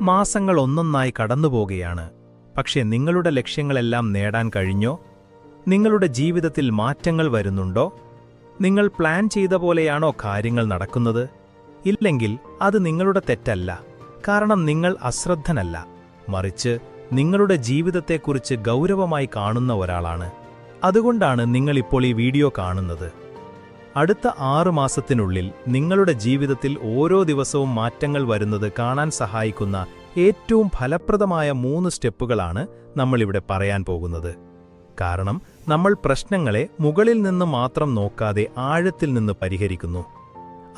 മാസങ്ങൾ ഒന്നൊന്നായി കടന്നുപോകുകയാണ്. പക്ഷേ നിങ്ങളുടെ ലക്ഷ്യങ്ങളെല്ലാം നേടാൻ കഴിഞ്ഞോ? നിങ്ങളുടെ ജീവിതത്തിൽ മാറ്റങ്ങൾ വരുന്നുണ്ടോ? നിങ്ങൾ പ്ലാൻ ചെയ്ത പോലെയാണോ കാര്യങ്ങൾ നടക്കുന്നത്? ഇല്ലെങ്കിൽ അത് നിങ്ങളുടെ തെറ്റല്ല. കാരണം നിങ്ങൾ അശ്രദ്ധനല്ല. മറിച്ച് നിങ്ങളുടെ ജീവിതത്തെക്കുറിച്ച് ഗൗരവമായി കാണുന്ന ഒരാളാണ്. അതുകൊണ്ടാണ് നിങ്ങളിപ്പോൾ ഈ വീഡിയോ കാണുന്നത്. അടുത്ത ആറു മാസത്തിനുള്ളിൽ നിങ്ങളുടെ ജീവിതത്തിൽ ഓരോ ദിവസവും മാറ്റങ്ങൾ വരുന്നത് കാണാൻ സഹായിക്കുന്ന ഏറ്റവും ഫലപ്രദമായ മൂന്ന് സ്റ്റെപ്പുകളാണ് നമ്മളിവിടെ പറയാൻ പോകുന്നത്. കാരണം നമ്മൾ പ്രശ്നങ്ങളെ മുകളിൽ നിന്ന് മാത്രം നോക്കാതെ ആഴത്തിൽ നിന്ന് പരിഹരിക്കുന്നു.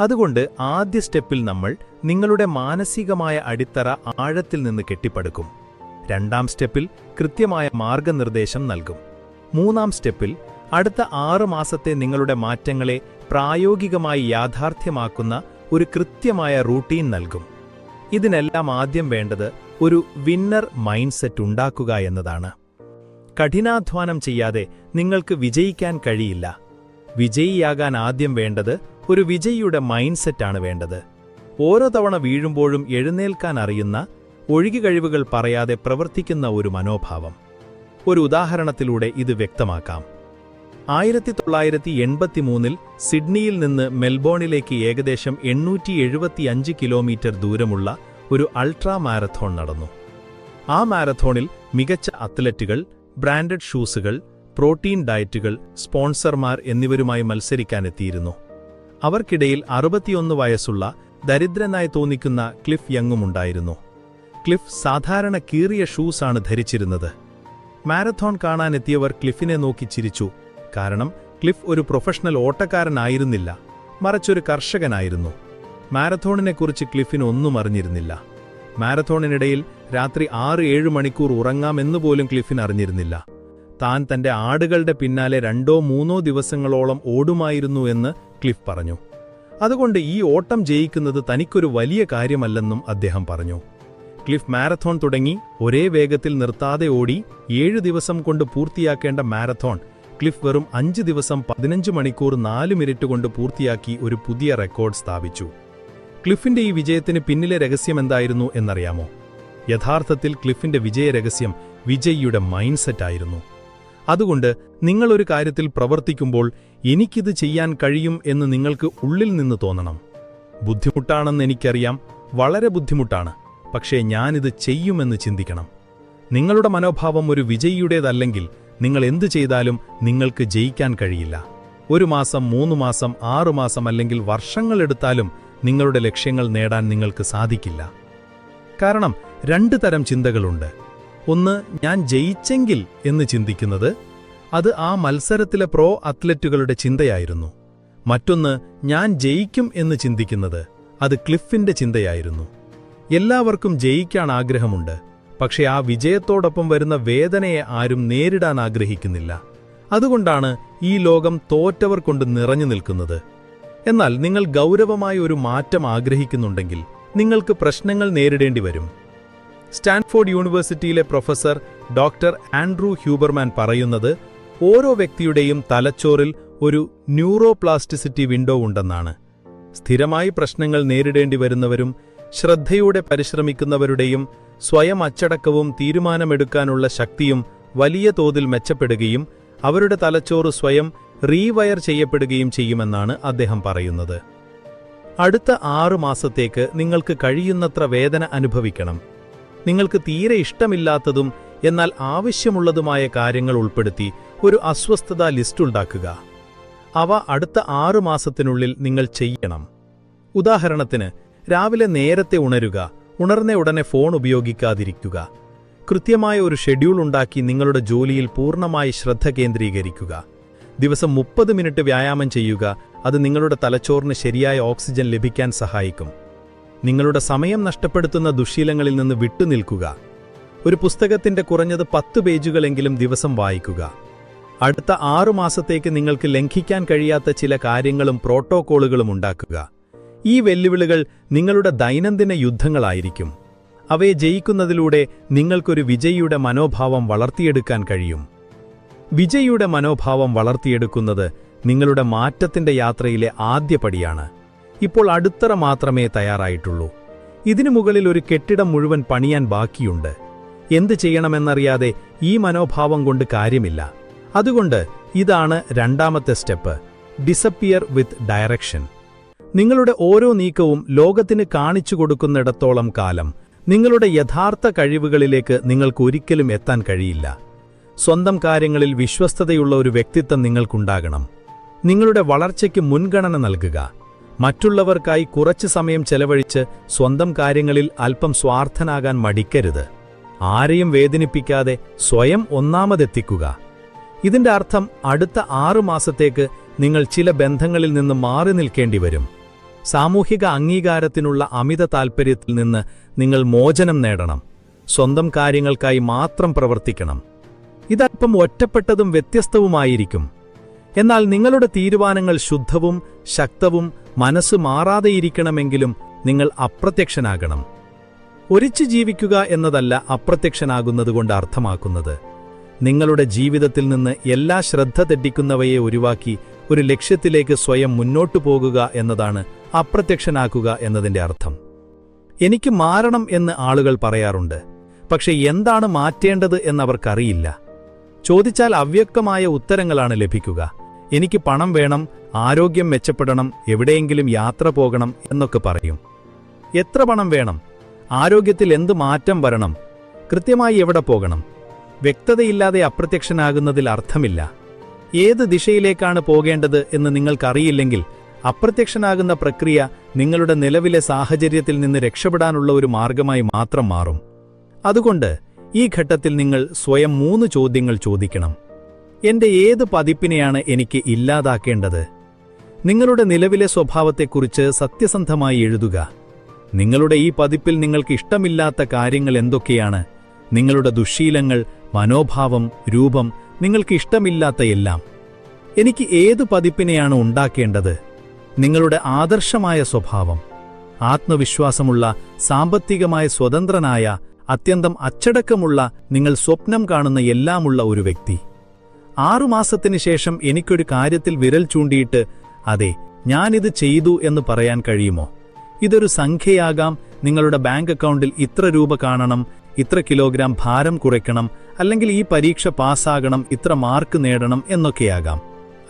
അതുകൊണ്ട് ആദ്യ സ്റ്റെപ്പിൽ നമ്മൾ നിങ്ങളുടെ മാനസികമായ അടിത്തറ ആഴത്തിൽ നിന്ന് കെട്ടിപ്പടുക്കും. രണ്ടാം സ്റ്റെപ്പിൽ കൃത്യമായ മാർഗനിർദ്ദേശം നൽകും. മൂന്നാം സ്റ്റെപ്പിൽ അടുത്ത ആറ് മാസത്തെ നിങ്ങളുടെ മാറ്റങ്ങളെ പ്രായോഗികമായി യാഥാർത്ഥ്യമാക്കുന്ന ഒരു കൃത്യമായ റൂട്ടീൻ നൽകും. ഇതിനെല്ലാം ആദ്യം വേണ്ടത് ഒരു വിന്നർ മൈൻഡ് സെറ്റ് ഉണ്ടാക്കുക എന്നതാണ്. കഠിനാധ്വാനം ചെയ്യാതെ നിങ്ങൾക്ക് വിജയിക്കാൻ കഴിയില്ല. വിജയിയാകാൻ ആദ്യം വേണ്ടത് ഒരു വിജയിയുടെ മൈൻഡ് സെറ്റാണ് വേണ്ടത്. ഓരോ തവണ വീഴുമ്പോഴും എഴുന്നേൽക്കാൻ അറിയുന്ന ഒഴുകിക്കഴിവുകൾ പറയാതെ പ്രവർത്തിക്കുന്ന ഒരു മനോഭാവം. ഒരു ഉദാഹരണത്തിലൂടെ ഇത് വ്യക്തമാക്കാം. ആയിരത്തി തൊള്ളായിരത്തി എൺപത്തിമൂന്നിൽ സിഡ്നിയിൽ നിന്ന് മെൽബോണിലേക്ക് ഏകദേശം എണ്ണൂറ്റി എഴുപത്തിയഞ്ച് കിലോമീറ്റർ ദൂരമുള്ള ഒരു അൾട്രാ മാരത്തോൺ നടന്നു. ആ മാരത്തോണിൽ മികച്ച അത്ലറ്റുകൾ ബ്രാൻഡഡ് ഷൂസുകൾ പ്രോട്ടീൻ ഡയറ്റുകൾ സ്പോൺസർമാർ എന്നിവരുമായി മത്സരിക്കാനെത്തിയിരുന്നു. അവർക്കിടയിൽ അറുപത്തിയൊന്ന് വയസ്സുള്ള ദരിദ്രനായി തോന്നിക്കുന്ന ക്ലിഫ് യങ്ങുമുണ്ടായിരുന്നു ക്ലിഫ് സാധാരണ കീറിയ ഷൂസാണ് ധരിച്ചിരുന്നത്. മാരത്തോൺ കാണാനെത്തിയവർ ക്ലിഫിനെ നോക്കി ചിരിച്ചു കാരണം ക്ലിഫ് ഒരു പ്രൊഫഷണൽ ഓട്ടക്കാരനായിരുന്നില്ല. മറിച്ചൊരു കർഷകനായിരുന്നു. മാരത്തോണിനെക്കുറിച്ച് ക്ലിഫിന് ഒന്നും അറിഞ്ഞിരുന്നില്ല. മാരത്തോണിനിടയിൽ രാത്രി ആറ് ഏഴ് മണിക്കൂർ ഉറങ്ങാമെന്ന് പോലും ക്ലിഫിന് അറിഞ്ഞിരുന്നില്ല. താൻ തന്റെ ആടുകളുടെ പിന്നാലെ രണ്ടോ മൂന്നോ ദിവസങ്ങളോളം ഓടുമായിരുന്നു എന്ന് ക്ലിഫ് പറഞ്ഞു. അതുകൊണ്ട് ഈ ഓട്ടം ജയിക്കുന്നത് തനിക്കൊരു വലിയ കാര്യമല്ലെന്നും അദ്ദേഹം പറഞ്ഞു. ക്ലിഫ് മാരത്തോൺ തുടങ്ങി ഒരേ വേഗത്തിൽ നിർത്താതെ ഓടി ഏഴു ദിവസം കൊണ്ട് പൂർത്തിയാക്കേണ്ട മാരത്തോൺ ക്ലിഫ് വെറും അഞ്ച് ദിവസം പതിനഞ്ച് മണിക്കൂർ നാല് മിനിറ്റ് കൊണ്ട് പൂർത്തിയാക്കി ഒരു പുതിയ റെക്കോർഡ് സ്ഥാപിച്ചു. ക്ലിഫിന്റെ ഈ വിജയത്തിന് പിന്നിലെ രഹസ്യമെന്തായിരുന്നു എന്നറിയാമോ? യഥാർത്ഥത്തിൽ ക്ലിഫിന്റെ വിജയരഹസ്യം വിജയിയുടെ മൈൻഡ് സെറ്റായിരുന്നു അതുകൊണ്ട് നിങ്ങളൊരു കാര്യത്തിൽ പ്രവർത്തിക്കുമ്പോൾ എനിക്കിത് ചെയ്യാൻ കഴിയും എന്ന് നിങ്ങൾക്ക് ഉള്ളിൽ നിന്ന് തോന്നണം. ബുദ്ധിമുട്ടാണെന്ന് എനിക്കറിയാം വളരെ ബുദ്ധിമുട്ടാണ് പക്ഷേ ഞാനിത് ചെയ്യുമെന്ന് ചിന്തിക്കണം. നിങ്ങളുടെ മനോഭാവം ഒരു വിജയിയുടേതല്ലെങ്കിൽ നിങ്ങൾ എന്തു ചെയ്താലും നിങ്ങൾക്ക് ജയിക്കാൻ കഴിയില്ല. ഒരു മാസം മൂന്ന് മാസം ആറു മാസം അല്ലെങ്കിൽ വർഷങ്ങളെടുത്താലും നിങ്ങളുടെ ലക്ഷ്യങ്ങൾ നേടാൻ നിങ്ങൾക്ക് സാധിക്കില്ല. കാരണം രണ്ട് തരം ചിന്തകളുണ്ട്. ഒന്ന് ഞാൻ ജയിച്ചെങ്കിൽ എന്ന് ചിന്തിക്കുന്നത് അത് ആ മത്സരത്തിലെ പ്രോ അത്ലറ്റുകളുടെ ചിന്തയായിരുന്നു. മറ്റൊന്ന് ഞാൻ ജയിക്കും എന്ന് ചിന്തിക്കുന്നത് അത് ക്ലിഫിന്റെ ചിന്തയായിരുന്നു. എല്ലാവർക്കും ജയിക്കാൻ ആഗ്രഹമുണ്ട്. പക്ഷേ ആ വിജയത്തോടൊപ്പം വരുന്ന വേദനയെ ആരും നേരിടാൻ ആഗ്രഹിക്കുന്നില്ല. അതുകൊണ്ടാണ് ഈ ലോകം തോറ്റവർ കൊണ്ട് നിറഞ്ഞു നിൽക്കുന്നത്. എന്നാൽ നിങ്ങൾ ഗൗരവമായ ഒരു മാറ്റം ആഗ്രഹിക്കുന്നുണ്ടെങ്കിൽ നിങ്ങൾക്ക് പ്രശ്നങ്ങൾ നേരിടേണ്ടി വരും. സ്റ്റാൻഫോർഡ് യൂണിവേഴ്സിറ്റിയിലെ പ്രൊഫസർ ഡോക്ടർ ആൻഡ്രൂ ഹ്യൂബർമാൻ പറയുന്നത് ഓരോ വ്യക്തിയുടെയും തലച്ചോറിൽ ഒരു ന്യൂറോപ്ലാസ്റ്റിസിറ്റി വിൻഡോ ഉണ്ടെന്നാണ്. സ്ഥിരമായി പ്രശ്നങ്ങൾ നേരിടേണ്ടി വരുന്നവരും ശ്രദ്ധയോടെ പരിശ്രമിക്കുന്നവരുടെയും സ്വയം അച്ചടക്കവും തീരുമാനമെടുക്കാനുള്ള ശക്തിയും വലിയ തോതിൽ മെച്ചപ്പെടുകയും അവരുടെ തലച്ചോറ് സ്വയം റീവയർ ചെയ്യപ്പെടുകയും ചെയ്യുമെന്നാണ് അദ്ദേഹം പറയുന്നത്. അടുത്ത ആറു മാസത്തേക്ക് നിങ്ങൾക്ക് കഴിയുന്നത്ര വേദന അനുഭവിക്കണം. നിങ്ങൾക്ക് തീരെ ഇഷ്ടമില്ലാത്തതും എന്നാൽ ആവശ്യമുള്ളതുമായ കാര്യങ്ങൾ ഉൾപ്പെടുത്തി ഒരു അസ്വസ്ഥതാ ലിസ്റ്റ് ഉണ്ടാക്കുക. അവ അടുത്ത ആറു മാസത്തിനുള്ളിൽ നിങ്ങൾ ചെയ്യണം. ഉദാഹരണത്തിന് രാവിലെ നേരത്തെ ഉണരുക ഉണർന്ന ഉടനെ ഫോൺ ഉപയോഗിക്കാതിരിക്കുക. കൃത്യമായ ഒരു ഷെഡ്യൂൾ ഉണ്ടാക്കി നിങ്ങളുടെ ജോലിയിൽ പൂർണമായി ശ്രദ്ധ കേന്ദ്രീകരിക്കുക. ദിവസം മുപ്പത് മിനിറ്റ് വ്യായാമം ചെയ്യുക അത് നിങ്ങളുടെ തലച്ചോറിന് ശരിയായ ഓക്സിജൻ ലഭിക്കാൻ സഹായിക്കും. നിങ്ങളുടെ സമയം നഷ്ടപ്പെടുത്തുന്ന ദുശീലങ്ങളിൽ നിന്ന് വിട്ടുനിൽക്കുക. ഒരു പുസ്തകത്തിന്റെ കുറഞ്ഞത് പത്ത് പേജുകളെങ്കിലും ദിവസം വായിക്കുക. അടുത്ത ആറു മാസത്തേക്ക് നിങ്ങൾക്ക് ലംഘിക്കാൻ കഴിയാത്ത ചില കാര്യങ്ങളും പ്രോട്ടോക്കോളുകളും ഉണ്ടാക്കുക. ഈ വെല്ലുവിളികൾ നിങ്ങളുടെ ദൈനംദിന യുദ്ധങ്ങളായിരിക്കും. അവയെ ജയിക്കുന്നതിലൂടെ നിങ്ങൾക്കൊരു വിജയിയുടെ മനോഭാവം വളർത്തിയെടുക്കാൻ കഴിയും. വിജയിയുടെ മനോഭാവം വളർത്തിയെടുക്കുന്നത് നിങ്ങളുടെ മാറ്റത്തിന്റെ യാത്രയിലെ ആദ്യപടിയാണ് ഇപ്പോൾ അടുത്തറ മാത്രമേ തയ്യാറായിട്ടുള്ളൂ. ഇതിനു മുകളിൽ ഒരു കെട്ടിടം മുഴുവൻ പണിയാൻ ബാക്കിയുണ്ട്. എന്ത് ചെയ്യണമെന്നറിയാതെ ഈ മനോഭാവം കൊണ്ട് കാര്യമില്ല. അതുകൊണ്ട് ഇതാണ് രണ്ടാമത്തെ സ്റ്റെപ്പ്. ഡിസപ്പിയർ വിത്ത് ഡയറക്ഷൻ നിങ്ങളുടെ ഓരോ നീക്കവും ലോകത്തിന് കാണിച്ചു കൊടുക്കുന്നിടത്തോളം കാലം. നിങ്ങളുടെ യഥാർത്ഥ കഴിവുകളിലേക്ക് നിങ്ങൾക്കൊരിക്കലും എത്താൻ കഴിയില്ല. സ്വന്തം കാര്യങ്ങളിൽ വിശ്വസ്തതയുള്ള ഒരു വ്യക്തിത്വം നിങ്ങൾക്കുണ്ടാകണം. നിങ്ങളുടെ വളർച്ചയ്ക്ക് മുൻഗണന നൽകുക. മറ്റുള്ളവർക്കായി കുറച്ചു സമയം ചെലവഴിച്ച് സ്വന്തം കാര്യങ്ങളിൽ അല്പം സ്വാർത്ഥനാകാൻ മടിക്കരുത്. ആരെയും വേദനിപ്പിക്കാതെ സ്വയം ഒന്നാമതെത്തിക്കുക. ഇതിന്റെ അർത്ഥം അടുത്ത ആറു മാസത്തേക്ക് നിങ്ങൾ ചില ബന്ധങ്ങളിൽ നിന്ന് മാറി നിൽക്കേണ്ടി വരും സാമൂഹിക അംഗീകാരത്തിനുള്ള അമിത താൽപ്പര്യത്തിൽ നിന്ന് നിങ്ങൾ മോചനം നേടണം. സ്വന്തം കാര്യങ്ങൾക്കായി മാത്രം പ്രവർത്തിക്കണം. ഇതല്പം ഒറ്റപ്പെട്ടതും വ്യത്യസ്തവുമായിരിക്കും. എന്നാൽ നിങ്ങളുടെ തീരുമാനങ്ങൾ ശുദ്ധവും ശക്തവും മനസ്സ് മാറാതെയിരിക്കണമെങ്കിലും നിങ്ങൾ അപ്രത്യക്ഷനാകണം. ഒരിച്ചു ജീവിക്കുക എന്നതല്ല അപ്രത്യക്ഷനാകുന്നതുകൊണ്ട് അർത്ഥമാക്കുന്നത്. നിങ്ങളുടെ ജീവിതത്തിൽ നിന്ന് എല്ലാ ശ്രദ്ധ തെറ്റിക്കുന്നവയെ ഒഴിവാക്കി ഒരു ലക്ഷ്യത്തിലേക്ക് സ്വയം മുന്നോട്ടു പോകുക എന്നതാണ് അപ്രത്യക്ഷനാക്കുക എന്നതിന്റെ അർത്ഥം. എനിക്ക് മാറണം എന്ന് ആളുകൾ പറയാറുണ്ട്. പക്ഷെ എന്താണ് മാറ്റേണ്ടത് എന്നവർക്കറിയില്ല. ചോദിച്ചാൽ അവ്യക്തമായ ഉത്തരങ്ങളാണ് ലഭിക്കുക. എനിക്ക് പണം വേണം ആരോഗ്യം മെച്ചപ്പെടണം എവിടെയെങ്കിലും യാത്ര പോകണം എന്നൊക്കെ പറയും. എത്ര പണം വേണം? ആരോഗ്യത്തിൽ എന്ത് മാറ്റം വരണം? കൃത്യമായി എവിടെ പോകണം? വ്യക്തതയില്ലാതെ അപ്രത്യക്ഷനാകുന്നതിൽ അർത്ഥമില്ല. ഏത് ദിശയിലേക്കാണ് പോകേണ്ടത് എന്ന് നിങ്ങൾക്കറിയില്ലെങ്കിൽ അപ്രത്യക്ഷനാകുന്ന പ്രക്രിയ നിങ്ങളുടെ നിലവിലെ സാഹചര്യത്തിൽ നിന്ന് രക്ഷപ്പെടാനുള്ള ഒരു മാർഗമായി മാത്രം മാറും. അതുകൊണ്ട് ഈ ഘട്ടത്തിൽ നിങ്ങൾ സ്വയം മൂന്ന് ചോദ്യങ്ങൾ ചോദിക്കണം. എന്റെ ഏത് പതിപ്പിനെയാണ് എനിക്ക് ഇല്ലാതാക്കേണ്ടത്? നിങ്ങളുടെ നിലവിലെ സ്വഭാവത്തെക്കുറിച്ച് സത്യസന്ധമായി എഴുതുക. നിങ്ങളുടെ ഈ പതിപ്പിൽ നിങ്ങൾക്ക് ഇഷ്ടമില്ലാത്ത കാര്യങ്ങൾ എന്തൊക്കെയാണ്? നിങ്ങളുടെ ദുശ്ശീലങ്ങൾ മനോഭാവം രൂപം നിങ്ങൾക്ക് ഇഷ്ടമില്ലാത്ത എല്ലാം. എനിക്ക് ഏത് പതിപ്പിനെയാണ് ഉണ്ടാക്കേണ്ടത്? നിങ്ങളുടെ ആദർശമായ സ്വഭാവം ആത്മവിശ്വാസമുള്ള സാമ്പത്തികമായ സ്വതന്ത്രനായ അത്യന്തം അച്ചടക്കമുള്ള നിങ്ങൾ സ്വപ്നം കാണുന്ന എല്ലാമുള്ള ഒരു വ്യക്തി. ആറുമാസത്തിനു ശേഷം എനിക്കൊരു കാര്യത്തിൽ വിരൽ ചൂണ്ടിയിട്ട് അതെ ഞാനിത് ചെയ്തു എന്ന് പറയാൻ കഴിയുമോ? ഇതൊരു സംഖ്യയാകാം നിങ്ങളുടെ ബാങ്ക് അക്കൗണ്ടിൽ ഇത്ര രൂപ കാണണം ഇത്ര കിലോഗ്രാം ഭാരം കുറയ്ക്കണം അല്ലെങ്കിൽ ഈ പരീക്ഷ പാസ്സാകണം ഇത്ര മാർക്ക് നേടണം എന്നൊക്കെയാകാം.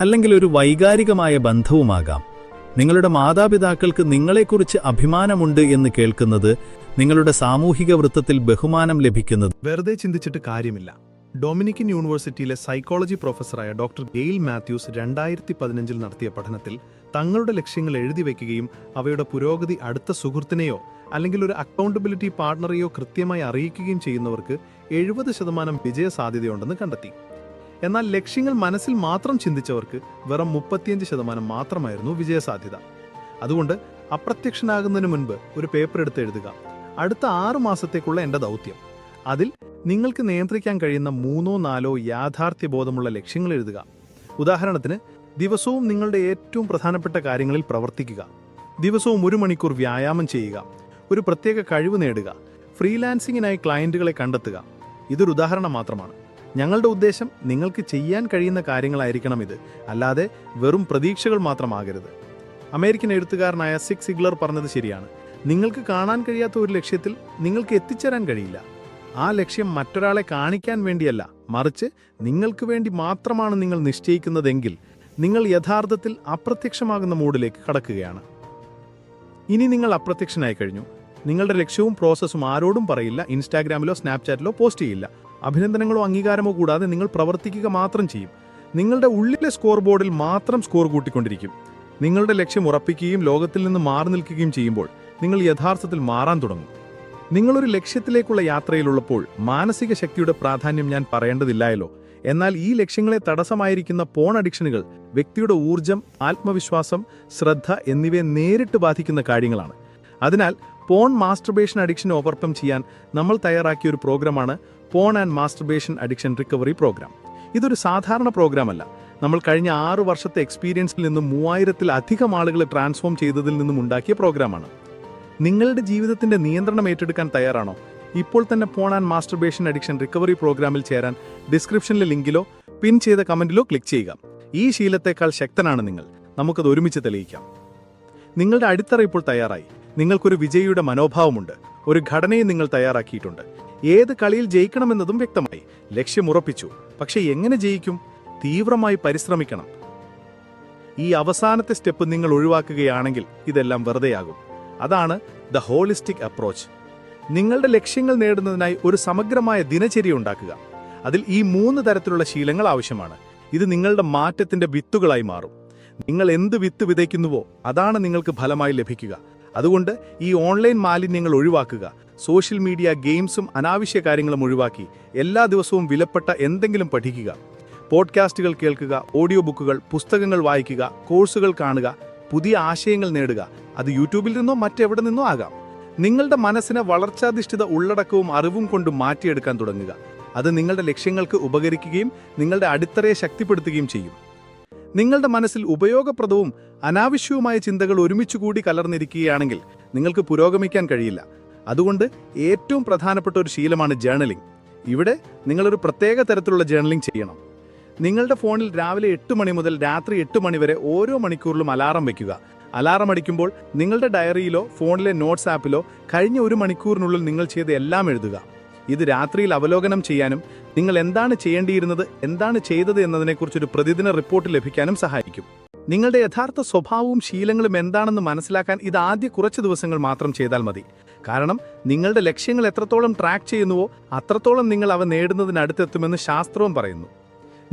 അല്ലെങ്കിൽ ഒരു വൈകാരികമായ ബന്ധവുമാകാം. നിങ്ങളുടെ മാതാപിതാക്കൾക്ക് നിങ്ങളെക്കുറിച്ച് അഭിമാനമുണ്ട് എന്ന് കേൾക്കുന്നത് നിങ്ങളുടെ സാമൂഹിക വൃത്തത്തിൽ ബഹുമാനം ലഭിക്കുന്നത്. വെറുതെ ചിന്തിച്ചിട്ട് കാര്യമില്ല. ഡൊമിനിക്കൻ യൂണിവേഴ്സിറ്റിയിലെ സൈക്കോളജി പ്രൊഫസറായ ഡോക്ടർ ഗെയിൽ മാത്യൂസ് രണ്ടായിരത്തി പതിനഞ്ചിൽ നടത്തിയ പഠനത്തിൽ തങ്ങളുടെ ലക്ഷ്യങ്ങൾ എഴുതി വയ്ക്കുകയും അവയുടെ പുരോഗതി അടുത്ത സുഹൃത്തിനെയോ അല്ലെങ്കിൽ ഒരു അക്കൗണ്ടബിലിറ്റി പാർട്ണറെയോ കൃത്യമായി അറിയിക്കുകയും ചെയ്യുന്നവർക്ക് എഴുപത് ശതമാനം വിജയ സാധ്യതയുണ്ടെന്ന് കണ്ടെത്തി. എന്നാൽ ലക്ഷ്യങ്ങൾ മനസ്സിൽ മാത്രം ചിന്തിച്ചവർക്ക് വെറും മുപ്പത്തിയഞ്ച് ശതമാനം മാത്രമായിരുന്നു വിജയസാധ്യത. അതുകൊണ്ട് അപ്രത്യക്ഷനാകുന്നതിന് മുൻപ് ഒരു പേപ്പർ എടുത്ത് എഴുതുക. അടുത്ത ആറു മാസത്തേക്കുള്ള എന്റെ ദൗത്യം. അതിൽ നിങ്ങൾക്ക് നിയന്ത്രിക്കാൻ കഴിയുന്ന മൂന്നോ നാലോ യാഥാർത്ഥ്യബോധമുള്ള ലക്ഷ്യങ്ങൾ എഴുതുക. ഉദാഹരണത്തിന് ദിവസവും നിങ്ങളുടെ ഏറ്റവും പ്രധാനപ്പെട്ട കാര്യങ്ങളിൽ പ്രവർത്തിക്കുക. ദിവസവും ഒരു മണിക്കൂർ വ്യായാമം ചെയ്യുക. ഒരു പ്രത്യേക കഴിവ് നേടുക. ഫ്രീലാൻസിങ്ങിനായി ക്ലയന്റുകളെ കണ്ടെത്തുക. ഇതൊരു ഉദാഹരണം മാത്രമാണ്. ഞങ്ങളുടെ ഉദ്ദേശം നിങ്ങൾക്ക് ചെയ്യാൻ കഴിയുന്ന കാര്യങ്ങളായിരിക്കണം ഇത്. അല്ലാതെ വെറും പ്രതീക്ഷകൾ മാത്രമാകരുത്. അമേരിക്കൻ എഴുത്തുകാരനായ സിക് സിഗ്ലർ പറഞ്ഞത് ശരിയാണ്. നിങ്ങൾക്ക് കാണാൻ കഴിയാത്ത ഒരു ലക്ഷ്യത്തിൽ നിങ്ങൾക്ക് എത്തിച്ചേരാൻ കഴിയില്ല. ആ ലക്ഷ്യം മറ്റൊരാളെ കാണിക്കാൻ വേണ്ടിയല്ല മറിച്ച് നിങ്ങൾക്ക് വേണ്ടി മാത്രമാണ് നിങ്ങൾ നിശ്ചയിക്കുന്നതെങ്കിൽ നിങ്ങൾ യഥാർത്ഥത്തിൽ അപ്രത്യക്ഷമാകുന്ന മൂഡിലേക്ക് കടക്കുകയാണ്. ഇനി നിങ്ങൾ അപ്രത്യക്ഷനായി കഴിഞ്ഞു. നിങ്ങളുടെ ലക്ഷ്യവും പ്രോസസ്സും ആരോടും പറയില്ല ഇൻസ്റ്റാഗ്രാമിലോ സ്നാപ്ചാറ്റിലോ പോസ്റ്റ് ചെയ്യില്ല. അഭിനന്ദനങ്ങളോ അംഗീകാരമോ കൂടാതെ നിങ്ങൾ പ്രവർത്തിക്കുക മാത്രം ചെയ്യും. നിങ്ങളുടെ ഉള്ളിലെ സ്കോർ ബോർഡിൽ മാത്രം സ്കോർ കൂട്ടിക്കൊണ്ടിരിക്കും. നിങ്ങളുടെ ലക്ഷ്യം ഉറപ്പിക്കുകയും ലോകത്തിൽ നിന്ന് മാറി നിൽക്കുകയും ചെയ്യുമ്പോൾ നിങ്ങൾ യഥാർത്ഥത്തിൽ മാറാൻ തുടങ്ങും. നിങ്ങളൊരു ലക്ഷ്യത്തിലേക്കുള്ള യാത്രയിലുള്ളപ്പോൾ മാനസിക ശക്തിയുടെ പ്രാധാന്യം ഞാൻ പറയേണ്ടതില്ലായല്ലോ. എന്നാൽ ഈ ലക്ഷ്യങ്ങളെ തടസ്സമായിരിക്കുന്ന പോൺ അഡിക്ഷനുകൾ വ്യക്തിയുടെ ഊർജം ആത്മവിശ്വാസം ശ്രദ്ധ എന്നിവയെ നേരിട്ട് ബാധിക്കുന്ന കാര്യങ്ങളാണ്. അതിനാൽ പോൺ മാസ്റ്റർബേഷൻ അഡിക്ഷൻ ഓവർകം ചെയ്യാൻ നമ്മൾ തയ്യാറാക്കിയ ഒരു പ്രോഗ്രാമാണ് porn and masturbation addiction recovery program. ഇതൊരു സാധാരണ പ്രോഗ്രാം അല്ല നമ്മൾ കഴിഞ്ഞ ആറ് വർഷത്തെ എക്സ്പീരിയൻസിൽ നിന്നും മൂവായിരത്തിലധികം ആളുകളെ ട്രാൻസ്ഫോം ചെയ്തതിൽ നിന്നും ഉണ്ടാക്കിയ പ്രോഗ്രാമാണ്. നിങ്ങളുടെ ജീവിതത്തിന്റെ നിയന്ത്രണം ഏറ്റെടുക്കാൻ തയ്യാറാണോ? ഇപ്പോൾ തന്നെ porn and masturbation addiction recovery പ്രോഗ്രാമിൽ ചേരാൻ ഡിസ്ക്രിപ്ഷനിലെ ലിങ്കിലോ പിൻ ചെയ്ത കമന്റിലോ ക്ലിക്ക് ചെയ്യുക. ഈ ശീലത്തേക്കാൾ ശക്തനാണ് നിങ്ങൾ. നമുക്കത് ഒരുമിച്ച് തെളിയിക്കാം. നിങ്ങളുടെ അടിത്തറ ഇപ്പോൾ തയ്യാറായി. നിങ്ങൾക്കൊരു വിജയിയുടെ മനോഭാവമുണ്ട്. ഒരു ഘടനയും നിങ്ങൾ തയ്യാറാക്കിയിട്ടുണ്ട്. ഏത് കളിയിൽ ജയിക്കണമെന്നതും വ്യക്തമായി. ലക്ഷ്യമുറപ്പിച്ചു പക്ഷെ എങ്ങനെ ജയിക്കും? തീവ്രമായി പരിശ്രമിക്കണം. ഈ അവസാനത്തെ സ്റ്റെപ്പ് നിങ്ങൾ ഒഴിവാക്കുകയാണെങ്കിൽ ഇതെല്ലാം വെറുതെയാകും. അതാണ് ദ ഹോളിസ്റ്റിക് അപ്രോച്ച്. നിങ്ങളുടെ ലക്ഷ്യങ്ങൾ നേടുന്നതിനായി ഒരു സമഗ്രമായ ദിനചര്യ ഉണ്ടാക്കുക. അതിൽ ഈ മൂന്ന് തരത്തിലുള്ള ശീലങ്ങൾ ആവശ്യമാണ്. ഇത് നിങ്ങളുടെ മാറ്റത്തിന്റെ വിത്തുകളായി മാറും. നിങ്ങൾ എന്ത് വിത്ത് വിതയ്ക്കുന്നുവോ അതാണ് നിങ്ങൾക്ക് ഫലമായി ലഭിക്കുക. അതുകൊണ്ട് ഈ ഓൺലൈൻ മാലിന്യങ്ങൾ ഒഴിവാക്കുക സോഷ്യൽ മീഡിയ ഗെയിംസും അനാവശ്യ കാര്യങ്ങളും ഒഴിവാക്കി എല്ലാ ദിവസവും വിലപ്പെട്ട എന്തെങ്കിലും പഠിക്കുക പോഡ്കാസ്റ്റുകൾ കേൾക്കുക ഓഡിയോ ബുക്കുകൾ പുസ്തകങ്ങൾ വായിക്കുക കോഴ്സുകൾ കാണുക പുതിയ ആശയങ്ങൾ നേടുക അത് യൂട്യൂബിൽ നിന്നോ മറ്റെവിടെ നിന്നോ ആകാം. നിങ്ങളുടെ മനസ്സിനെ വളർച്ചാധിഷ്ഠിത ഉള്ളടക്കവും അറിവും കൊണ്ട് മാറ്റിയെടുക്കാൻ തുടങ്ങുക. അത് നിങ്ങളുടെ ലക്ഷ്യങ്ങൾക്ക് ഉപകരിക്കുകയും നിങ്ങളുടെ അടിത്തറയെ ശക്തിപ്പെടുത്തുകയും ചെയ്യും. നിങ്ങളുടെ മനസ്സിൽ ഉപയോഗപ്രദവും അനാവശ്യവുമായ ചിന്തകൾ ഒരുമിച്ചുകൂടി കലർന്നിരിക്കുകയാണെങ്കിൽ നിങ്ങൾക്ക് പുരോഗമിക്കാൻ കഴിയില്ല. അതുകൊണ്ട് ഏറ്റവും പ്രധാനപ്പെട്ട ഒരു ശീലമാണ് ജേണലിംഗ് ഇവിടെ നിങ്ങളൊരു പ്രത്യേക തരത്തിലുള്ള ജേണലിംഗ് ചെയ്യണം. നിങ്ങളുടെ ഫോണിൽ രാവിലെ എട്ട് മണി മുതൽ രാത്രി എട്ട് മണി വരെ ഓരോ മണിക്കൂറിലും അലാറം വയ്ക്കുക അലാറം അടിക്കുമ്പോൾ നിങ്ങളുടെ ഡയറിയിലോ ഫോണിലെ നോട്ട്സ് ആപ്പിലോ കഴിഞ്ഞ ഒരു മണിക്കൂറിനുള്ളിൽ നിങ്ങൾ ചെയ്ത എല്ലാം എഴുതുക. ഇത് രാത്രിയിൽ അവലോകനം ചെയ്യാനും നിങ്ങൾ എന്താണ് ചെയ്യേണ്ടിയിരുന്നത് എന്താണ് ചെയ്തത് എന്നതിനെക്കുറിച്ചൊരു പ്രതിദിന റിപ്പോർട്ട് ലഭിക്കാനും സഹായിക്കും. നിങ്ങളുടെ യഥാർത്ഥ സ്വഭാവവും ശീലങ്ങളും എന്താണെന്ന് മനസ്സിലാക്കാൻ ഇത് ആദ്യ കുറച്ച് ദിവസങ്ങൾ മാത്രം ചെയ്താൽ മതി. കാരണം നിങ്ങളുടെ ലക്ഷ്യങ്ങൾ എത്രത്തോളം ട്രാക്ക് ചെയ്യുന്നുവോ അത്രത്തോളം നിങ്ങൾ അവ നേടുന്നതിനടുത്തെത്തുമെന്ന് ശാസ്ത്രവും പറയുന്നു.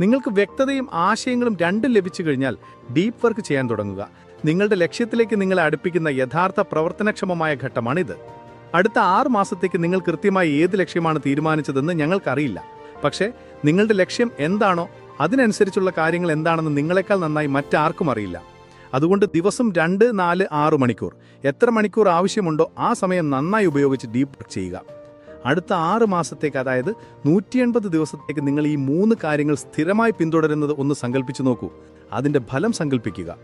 നിങ്ങൾക്ക് വ്യക്തതയും ആശയങ്ങളും രണ്ടും ലഭിച്ചു കഴിഞ്ഞാൽ ഡീപ്പ് വർക്ക് ചെയ്യാൻ തുടങ്ങുക. നിങ്ങളുടെ ലക്ഷ്യത്തിലേക്ക് നിങ്ങളെ അടുപ്പിക്കുന്ന യഥാർത്ഥ പ്രവർത്തനക്ഷമമായ ഘട്ടമാണിത്. അടുത്ത ആറ് മാസത്തേക്ക് നിങ്ങൾ കൃത്യമായി ഏത് ലക്ഷ്യമാണ് തീരുമാനിച്ചതെന്ന് ഞങ്ങൾക്കറിയില്ല. പക്ഷേ നിങ്ങളുടെ ലക്ഷ്യം എന്താണോ അതിനനുസരിച്ചുള്ള കാര്യങ്ങൾ എന്താണെന്ന് നിങ്ങളെക്കാൾ നന്നായി മറ്റാർക്കും അറിയില്ല. അതുകൊണ്ട് ദിവസം രണ്ട് നാല് ആറ് മണിക്കൂർ. എത്ര മണിക്കൂർ ആവശ്യമുണ്ടോ ആ സമയം നന്നായി ഉപയോഗിച്ച് ഡീപ് വർക്ക് ചെയ്യുക. അടുത്ത ആറ് മാസത്തേക്ക് അതായത് നൂറ്റി എൺപത് ദിവസത്തേക്ക് നിങ്ങൾ ഈ മൂന്ന് കാര്യങ്ങൾ സ്ഥിരമായി പിന്തുടരുന്നത് ഒന്ന് സങ്കല്പിച്ചു നോക്കൂ. അതിന്റെ ഫലം സങ്കല്പിക്കുക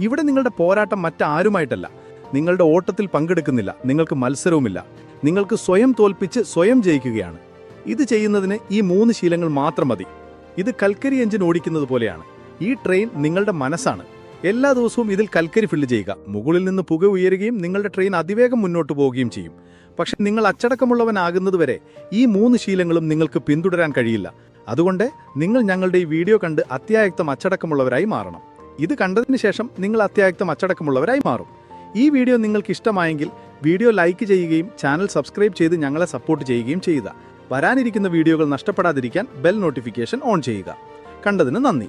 ഇവിടെ നിങ്ങളുടെ പോരാട്ടം മറ്റാരുമായിട്ടല്ല. നിങ്ങളുടെ ഓട്ടത്തിൽ പങ്കെടുക്കുന്നില്ല നിങ്ങൾക്ക് മത്സരവുമില്ല. നിങ്ങൾക്ക് സ്വയം തോൽപ്പിച്ച് സ്വയം ജയിക്കുകയാണ്. ഇത് ചെയ്യുന്നതിന് ഈ മൂന്ന് ശീലങ്ങൾ മാത്രം മതി. ഇത് കൽക്കരി എഞ്ചിൻ ഓടിക്കുന്നത് പോലെയാണ്. ഈ ട്രെയിൻ നിങ്ങളുടെ മനസ്സാണ്. എല്ലാ ദിവസവും ഇതിൽ കൽക്കരി ഫില്ല് ചെയ്യുക. മുകളിൽ നിന്ന് പുക ഉയരുകയും നിങ്ങളുടെ ട്രെയിൻ അതിവേഗം മുന്നോട്ട് പോവുകയും ചെയ്യും. പക്ഷെ നിങ്ങൾ അച്ചടക്കമുള്ളവനാകുന്നതുവരെ ഈ മൂന്ന് ശീലങ്ങളും നിങ്ങൾക്ക് പിന്തുടരാൻ കഴിയില്ല. അതുകൊണ്ട് നിങ്ങൾ ഞങ്ങളുടെ ഈ വീഡിയോ കണ്ട് അത്യായക്തം അച്ചടക്കമുള്ളവരായി മാറണം. ഇത് കണ്ടതിന് ശേഷം നിങ്ങൾ അത്യായക്തം അച്ചടക്കമുള്ളവരായി മാറും. ഈ വീഡിയോ നിങ്ങൾക്ക് ഇഷ്ടമായെങ്കിൽ വീഡിയോ ലൈക്ക് ചെയ്യുകയും ചാനൽ സബ്സ്ക്രൈബ് ചെയ്ത് ഞങ്ങളെ സപ്പോർട്ട് ചെയ്യുകയും ചെയ്യുക. വരാനിരിക്കുന്ന വീഡിയോകൾ നഷ്ടപ്പെടാതിരിക്കാൻ ബെൽ നോട്ടിഫിക്കേഷൻ ഓൺ ചെയ്യുക. കണ്ടതിന് നന്ദി.